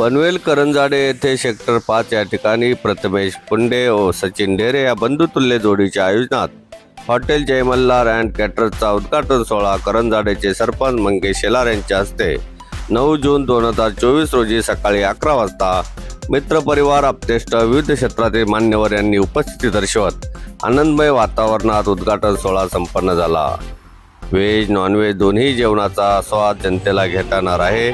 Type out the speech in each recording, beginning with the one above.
पनवेल करंजाडे येथे सेक्टर पाच या ठिकाणी प्रथमेश पुंडे व सचिन ढेरे या बंधुतुल्य जोडीच्या आयोजनात हॉटेल जयमल्लार अँड कॅटरर्सचा उद्घाटन सोहळा करंजाडेचे सरपंच मंगेश शेलार यांच्या हस्ते. नऊ जून दोन हजार चोवीस रोजी सकाळी अकरा वाजता मित्रपरिवार आपतेष्ट विविध क्षेत्रातील मान्यवर यांनी उपस्थिती दर्शवत आनंदमय वातावरणात उद्घाटन सोहळा संपन्न झाला. व्हेज नॉनव्हेज दोन्ही जेवणाचा स्वाद जनतेला घेता येणार आहे.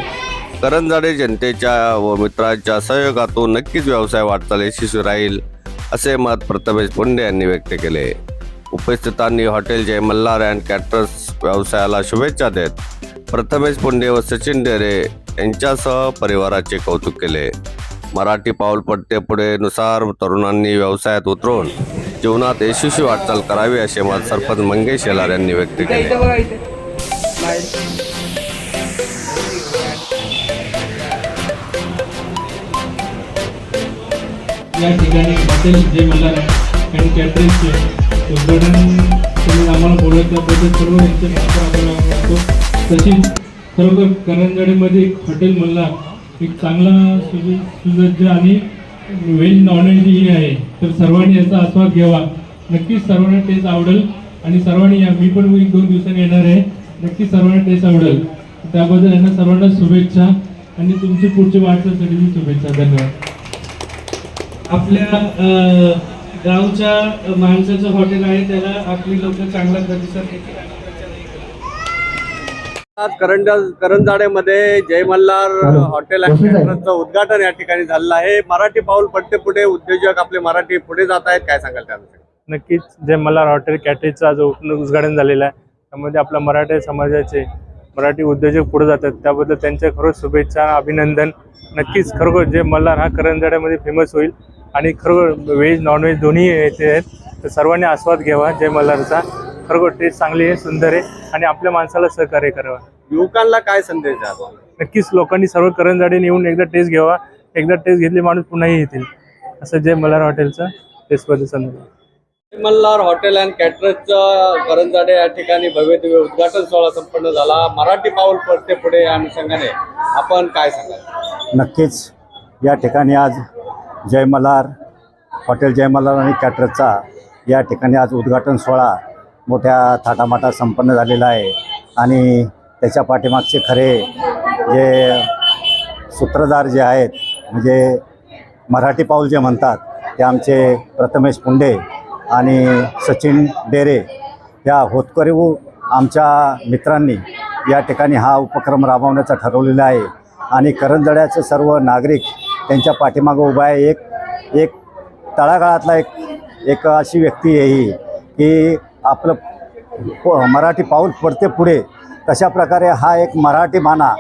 करंजाडे जनतेच्या व मित्रांच्या सहयोगातून नक्कीच व्यवसाय वाटचाल यशस्वी राहील असे मत प्रथमेश पुंडे यांनी व्यक्त केले. उपस्थितांनी hotel Jai Malhar and caterers व्यवसायाला शुभेच्छा देत प्रथमेश पुंडे व सचिन डेरे यांच्यासह परिवाराचे कौतुक केले. मराठी पाऊल पडते पुढे नुसार तरुणांनी व्यवसायात उतरून जीवनात यशस्वी वाटचाल करावी असे मत सरपंच मंगेश शेलार यांनी व्यक्त केले. या ठिकाणी हॉटेल जे मल्हार आणि कॅटरिंगचे उद्घाटन तुम्ही आम्हाला बोलत त्याबद्दल सर्व यांचे नमस्कार आपण मानतो सचिन खरोखर करंजाडीमध्ये एक हॉटेल मल्हार एक चांगला सुज सुसज्ज आणि व्हेज नॉनव्हेज ही आहे. तर सर्वांनी याचा आस्वाद घ्यावा. नक्कीच सर्वांना टेस्ट आवडेल आणि सर्वांनी या मी पण एक दोन दिवसांनी येणार आहे. नक्कीच सर्वांना टेस्ट आवडेल. त्याबद्दल यांना सर्वांना शुभेच्छा आणि तुमची पुढची वाटचालीसाठी शुभेच्छा धन्यवाद आपल्या गावच्या माणसाचं हॉटेल आहे त्याला आपली लोक चांगला प्रतिसाद देतील. आणि प्रचारही करतील. आज करंजा करंजाडेमध्ये जय मल्हार हॉटेल अँड उद्घाटन या ठिकाणी झालेलं आहे. मराठी पाऊल पडते पुढे उद्योजक आपले मराठी पुढे जात आहेत. काय सांगाल त्याविषयी? नक्कीच जे मल्हार हॉटेल कॅटरीजचा जो उद्घाटन झालेला आहे. त्यामध्ये आपल्या मराठी समाजाचे मराठी उद्योजक पुढे जातात त्याबद्दल त्यांच्या खरोखर शुभेच्छा अभिनंदन. नक्कीच खरोखर जे मल्हार हा करंजाड्यामध्ये फेमस होईल. आणि खरोखर व्हेज नॉनव्हेज दोन्ही येते आहेत. तर सर्वांनी आस्वाद घ्यावा. जय मल्हारचा. खरोखर टेस्ट चांगली आहे सुंदर आहे आणि आपल्या माणसाला सहकार्य करावा. युवकांना काय संदेश द्याल नक्कीच लोकांनी सर्व करंजाडीने येऊन एकदा टेस्ट घ्यावा. एकदा टेस्ट घेतली माणूस पुन्हाही येतील. असं जय मल्हार हॉटेलचं टेस्टबद्दल संदेश जय मल्हार हॉटेल अँड कॅटरर्सचं करंजाडे या ठिकाणी भव्य दिव्य उद्घाटन सोहळा संपन्न झाला. मराठी पाऊल पडते पुढे या अनुषंगाने. आपण काय सांगाल? नक्कीच. या ठिकाणी आज जय मल्हार. हॉटेल जय मल्हार आणि कॅटरचा. या ठिकाणी आज उद्घाटन सोहळा मोठ्या थाटामाटात संपन्न झालेला आहे. आणि त्याच्या पाठीमागचे खरे जे सूत्रधार जे आहेत म्हणजे मराठी पाऊल जे म्हणतात ते आमचे प्रथमेश पुंडे आणि सचिन डेरे या होतकरी आमच्या मित्रांनी या ठिकाणी हा उपक्रम राबवण्याचा ठरवलेला आहे. आणि करंजड्याचे सर्व नागरिक त्यांच्या पाठीमागं उभा आहे एक एक तळागाळातला एक एक अशी व्यक्ती आहे ही की आपलं मराठी पाऊल पडते पुढे तशा प्रकारे हा एक मराठी माना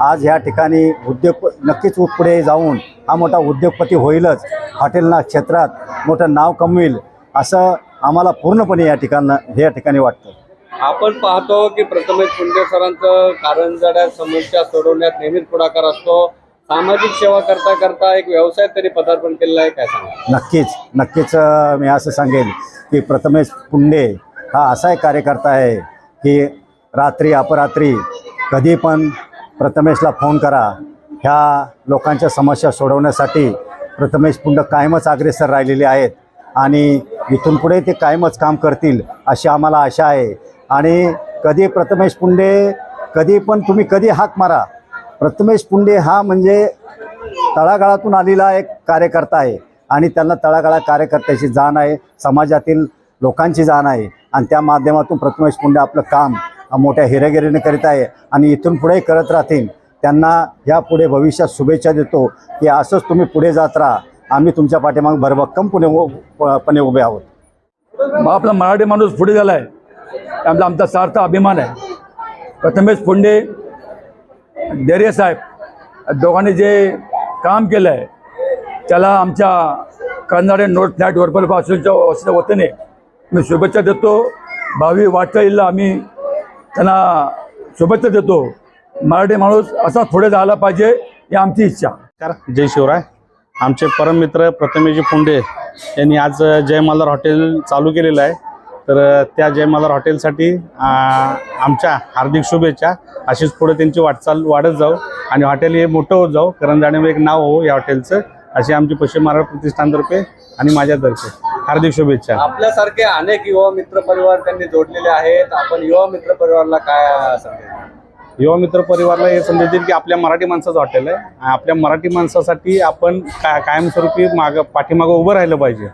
आज ह्या ठिकाणी उद्योग नक्कीच पुढे जाऊन हा मोठा उद्योगपती होईलच हॉटेलना क्षेत्रात मोठं नाव कमवेल असं आम्हाला पूर्णपणे या ठिकाणं या ठिकाणी वाटतं. आपण पाहतो की प्रथमेश पुंडे सरांचं कारंजाड्या समस्या सोडवण्यात नेहमीच पुढाकार असतो. सामाजिक सेवा करता करता एक व्यवसाय तरी पदार्पण केलेला आहे काय सांगा नक्कीच नक्कीच अ, मी असं सांगेन की प्रथमेश पुंडे हा असा एक कार्यकर्ता आहे की रात्री अपरात्री कधी पण प्रथमेशला फोन करा. ह्या लोकांच्या समस्या सोडवण्यासाठी प्रथमेश पुंड कायमच अग्रेसर राहिलेले आहेत आणि इथून पुढे ते कायमच काम करतील अशी आम्हाला आशा आहे. आणि कधी प्रथमेश पुंडे कधी पण तुम्ही कधी हाक मारा प्रथमेश पुंडे हा म्हणजे तळागाळातून आलेला एक कार्यकर्ता आहे. आणि त्यांना तळागाळा कार्यकर्त्याची जाण आहे समाजातील लोकांची जाण आहे. आणि त्या माध्यमातून प्रथमेश पुंडे आपलं काम मोठ्या हिरेगिरीने करीत आहे. आणि इथून पुढेही करत राहतील. त्यांना यापुढे भविष्यात शुभेच्छा देतो की असंच तुम्ही पुढे जात राहा. आम्ही तुमच्या पाठीमागे भरभक्कम पुणे पणे उभे आहोत. मग आपला मराठी माणूस पुढे झाला आहे त्यामुळे आमचा सार्थ अभिमान आहे. प्रथमेश पुंडे डेरे साहेब दोघांनी जे काम केलं आहे त्याला आमच्या कर्नाडे नोट फ्लॅट वरपलपासूनच्या वतीच्या वतीने मी शुभेच्छा देतो. भावी वाटचालीला आम्ही त्यांना शुभेच्छा देतो. मराठी माणूस असा पुढे जायला पाहिजे ही आमची इच्छा. जय शिवराय. आमचे परममित्र प्रथमेशजी फुंडे यांनी आज जय मल्हार हॉटेल चालू केलेलं आहे. तर त्या जय मल्हार हॉटेलसाठी आमच्या हार्दिक शुभेच्छा. अशीच पुढे त्यांची वाटचाल वाढत जाऊ आणि हॉटेल हे मोठं होत जाऊ. करंजाण्यामध्ये एक नाव हो या हॉटेलचं. अशी आमची पश्चिम महाराष्ट्र प्रतिष्ठानतर्फे आणि माझ्यातर्फे हार्दिक शुभेच्छा. आपल्यासारखे अनेक युवा मित्र परिवार त्यांनी जोडलेले आहेत. आपण युवा मित्र परिवाराला काय संदेश द्याल? युवा मित्र परिवारला हे संदेश देईल की आपल्या मराठी माणसाचं हॉटेल आहे. आपल्या मराठी माणसासाठी आपण का कायमस्वरूपी मागं पाठीमागं उभं राहिलं पाहिजे.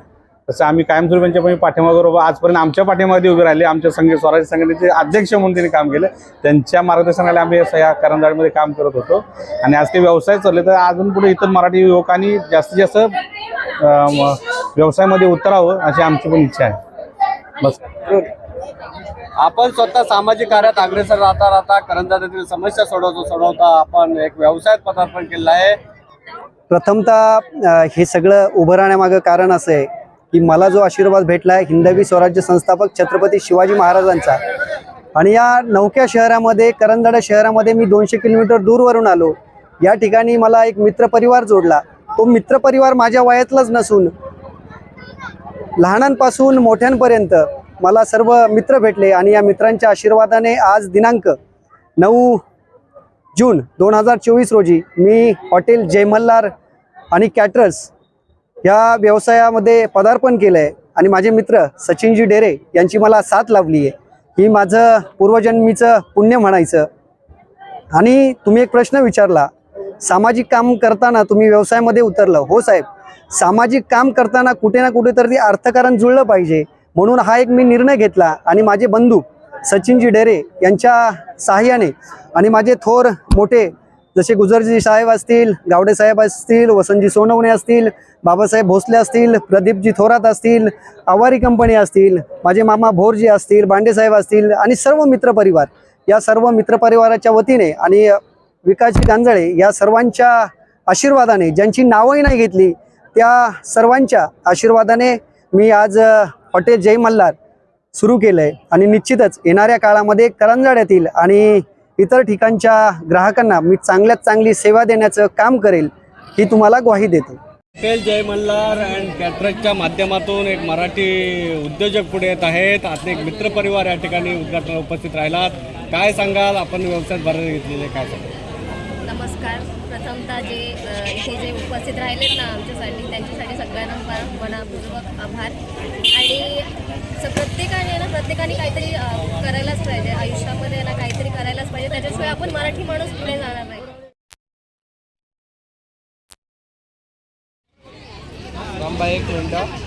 तसं आम्ही कायमस्वरूपी त्यांच्या पाठीमागं उभं आजपर्यंत आमच्या पाठीमागे उभे राहिले. आमच्या संघ स्वराज्य संघटनेचे अध्यक्ष म्हणून त्यांनी काम केलं. त्यांच्या मार्गदर्शनाला आम्ही असं या करंजाडमध्ये काम करत होतो. आणि आज ते व्यवसाय चालले तर अजून पुढे इतर मराठी युवकांनी जास्तीत जास्त व्यवसायामध्ये उतरावं अशी आमची पण इच्छा आहे. बस. आपण स्वतः सामाजिक कार्यात अग्रेसर राहता राहता करंजातील समस्या सोडवतो सोडवता आपण एक व्यवसायात पदार्पण केलेलं आहे. प्रथमतः हे सगळं उभं राहण्यामागं कारण असं आहे की मला जो आशीर्वाद भेटला आहे हिंदवी स्वराज्य संस्थापक छत्रपती शिवाजी महाराजांचा. आणि या नौक्या शहरामध्ये करंजाडा शहरामध्ये मी दोनशे किलोमीटर दूरवरून आलो. या ठिकाणी मला एक मित्रपरिवार जोडला. तो मित्रपरिवार माझ्या वयातलाच नसून लहानांपासून मोठ्यांपर्यंत मला सर्व मित्र भेटले आणि या मित्रांच्या आशीर्वादाने आज दिनांक नऊ जून दोन हजार चोवीस रोजी मी हॉटेल जयमल्लार आणि कॅटरर्स या व्यवसायामध्ये पदार्पण केलं आहे आणि माझे मित्र सचिनजी डेरे यांची मला साथ लाभली आहे ही माझं पूर्वजन्मीचं पुण्य म्हणायचं. आणि तुम्ही एक प्रश्न विचारला सामाजिक काम करताना तुम्ही व्यवसायामध्ये उतरलं. हो साहेब सामाजिक काम करताना कुठे ना कुठेतरी अर्थकारण जुळलं पाहिजे म्हणून हा एक मी निर्णय घेतला. आणि माझे बंधू सचिनजी डेरे यांच्या सहाय्याने आणि माझे थोर मोठे जसे गुजरजी साहेब असतील गावडे साहेब असतील वसंतजी सोनवणे असतील बाबासाहेब भोसले असतील प्रदीपजी थोरात असतील आवारी कंपनी असतील माझे मामा भोरजी असतील बांडेसाहेब असतील आणि सर्व मित्रपरिवार या सर्व मित्रपरिवाराच्या वतीने आणि विकासजी गांजळे या सर्वांच्या आशीर्वादाने ज्यांची नावंही नाही घेतली त्या सर्वांच्या आशीर्वादाने मी आज हॉटेल जय मल्हार सुरू केलं आहे आणि निश्चितच येणाऱ्या काळामध्ये करंजाड्यातील आणि इतर ठिकाणच्या ग्राहकांना मी चांगल्यात चांगली सेवा देण्याचं काम करेल ही तुम्हाला ग्वाही देतो. हॉटेल जय मल्हार अँड कॅटरकच्या माध्यमातून एक मराठी उद्योजक पुढे येत आहेत. आता एक मित्रपरिवार या ठिकाणी उद्घाटनाला उपस्थित राहिलात. काय सांगाल? आपण व्यवसायात भरायला घेतलेले काय सांगाल? नमस्कार. प्रथमतः जे इथे जे उपस्थित राहिलेत ना आमच्यासाठी त्यांच्यासाठी सगळ्यांना मनापूर्वक आभार. आणि प्रत्येकाने ना प्रत्येकाने काहीतरी करायलाच पाहिजे. आयुष्यामध्ये ना काहीतरी करायलाच पाहिजे. त्याच्याशिवाय आपण मराठी माणूस पुढे जाणार नाही. एक मिनटं.